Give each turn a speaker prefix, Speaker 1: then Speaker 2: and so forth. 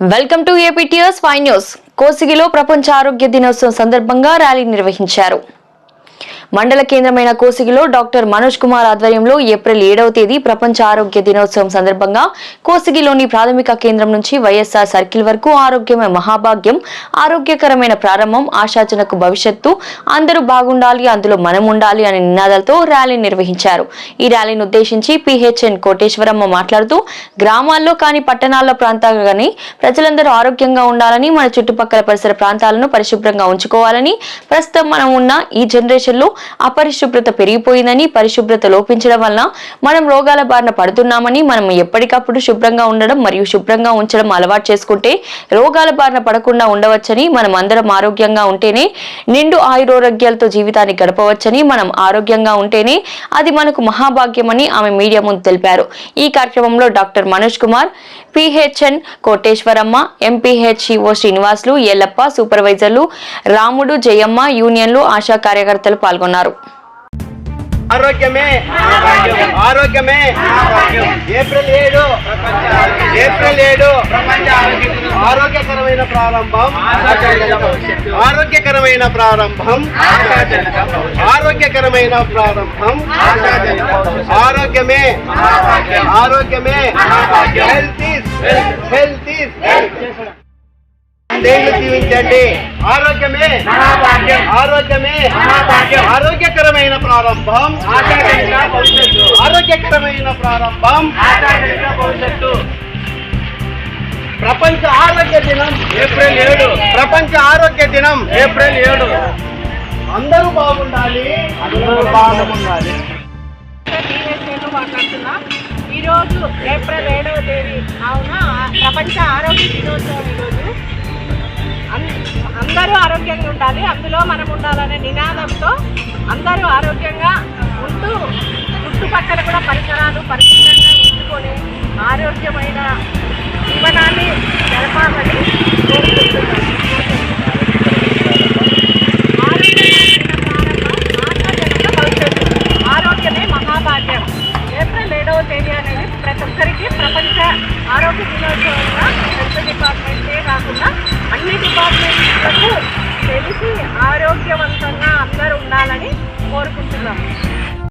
Speaker 1: Welcome to APTS five news. కోసిగిలో ప్రపంచ ఆరోగ్య దినోత్సవం సందర్భంగా ర్యాలీ నిర్వహించారు. మండల కేంద్రమైన కోసిగిలో డాక్టర్ మనోజ్ కుమార్ ఆధ్వర్యంలో ఏప్రిల్ ఏడవ తేదీ ప్రపంచ ఆరోగ్య దినోత్సవం సందర్భంగా కోసిగిలోని ప్రాథమిక కేంద్రం నుంచి వైఎస్ఆర్ సర్కిల్ వరకు ఆరోగ్యమే మహాభాగ్యం ఆరోగ్యకరమైన ప్రారంభం ఆశాజనకు భవిష్యత్తు అందరూ బాగుండాలి అందులో మనం ఉండాలి అనే నినాదాలతో ర్యాలీ నిర్వహించారు. ఈ ర్యాలీని ఉద్దేశించి పిహెచ్ఎన్ కోటేశ్వరమ్మ మాట్లాడుతూ గ్రామాల్లో కానీ పట్టణాల్లో ప్రాంతాలు కానీ ప్రజలందరూ ఆరోగ్యంగా ఉండాలని మన చుట్టుపక్కల పరిసర ప్రాంతాలను పరిశుభ్రంగా ఉంచుకోవాలని ప్రస్తుతం మనం ఉన్న ఈ జనరేషన్లో అపరిశుభ్రత పెరిగిపోయిందని పరిశుభ్రత లోపించడం వలన మనం రోగాల బారిన పడుతున్నామని మనం ఎప్పటికప్పుడు శుభ్రంగా ఉండడం మరియు శుభ్రంగా ఉంచడం అలవాటు చేసుకుంటే రోగాల బారిన పడకుండా ఉండవచ్చని మనం అందరం ఆరోగ్యంగా ఉంటేనే నిండు ఆయురోగ్యాలతో జీవితాన్ని గడపవచ్చని మనం ఆరోగ్యంగా ఉంటేనే అది మనకు మహాభాగ్యమని ఆమె మీడియా ముందు తెలిపారు. ఈ కార్యక్రమంలో doctor Manoj Kumar PHN Koteswaramma MPHEO Srinivasulu Yellappa సూపర్వైజర్లు Ramudu Jayamma యూనియన్లు ఆశా కార్యకర్తలు పాల్గొన్నారు.
Speaker 2: ఆరోగ్యమే. ఆరోగ్యమే. ఏప్రిల్ ఏడు. ఏప్రిల్ ఏడు. ఆరోగ్యకరమైన ప్రారంభం. ఆరోగ్యకరమైన ప్రారంభం. ఆరోగ్యకరమైన ప్రారంభం. ఆరోగ్యమే. ఆరోగ్యమే. హెల్త్ హెల్త్ దేన్ని జీవించండి ఆరోగ్యమే. ఆరోగ్యమే. ఆరోగ్యకరమైన ప్రారంభం. ఆరోగ్యకరమైన ప్రారంభం. ప్రపంచ ఆరోగ్య దినం. ఏప్రిల్ ఏడు. ప్రపంచ ఆరోగ్య దినం. ఏప్రిల్ ఏడు. అందరూ బాగుండాలి. అందరూ బాగుండాలి.
Speaker 3: నేను మాట్లాడుతున్నా ఈరోజు ఏప్రిల్ ఏడవ తేదీ. కావున ప్రపంచ ఆరోగ్య దినోత్సవం ఈరోజు. ఉండాలి. అందులో మనం ఉండాలనే నినాదంతో అందరూ ఆరోగ్యంగా ఉంటూ చుట్టుపక్కల కూడా పరిసరాలు పరిశుభ్రంగా ఉంచుకొని ఆరోగ్యమైన జీవనాన్ని గడపాలని ఆరోగ్యమే మహాభాగ్యం. ఏప్రిల్ ఏడవ తేదీ అనేది ప్రతి ఒక్కరికి ప్రపంచ ఆరోగ్య దినోత్సవంగా హెల్త్ డిపార్ట్మెంటే కాకుండా అన్ని డిపార్ట్మెంట్లకు